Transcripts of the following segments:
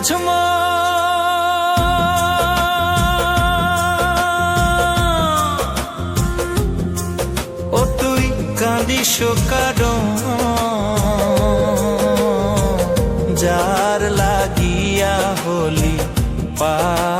বুঝমো ও তুই কাঁদিস কারণ যার লাগিয়া হলি পাগো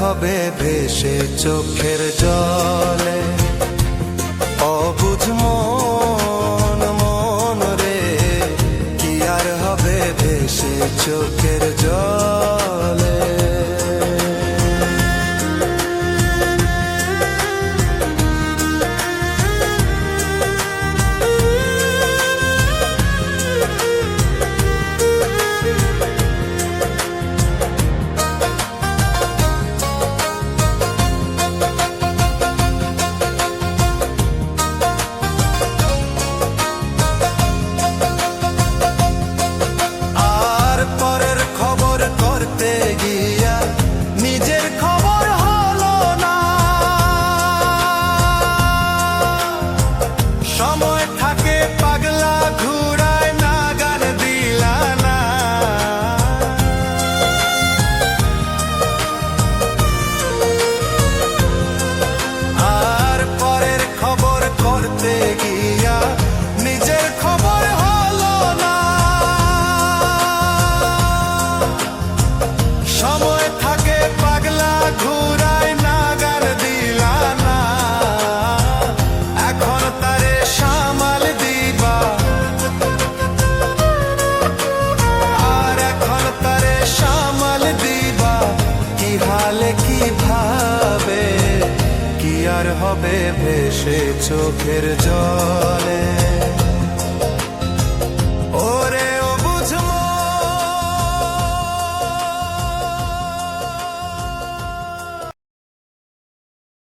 হবে ভেসে চোখের জলে। আর হবে ভেসে চোখের জলে।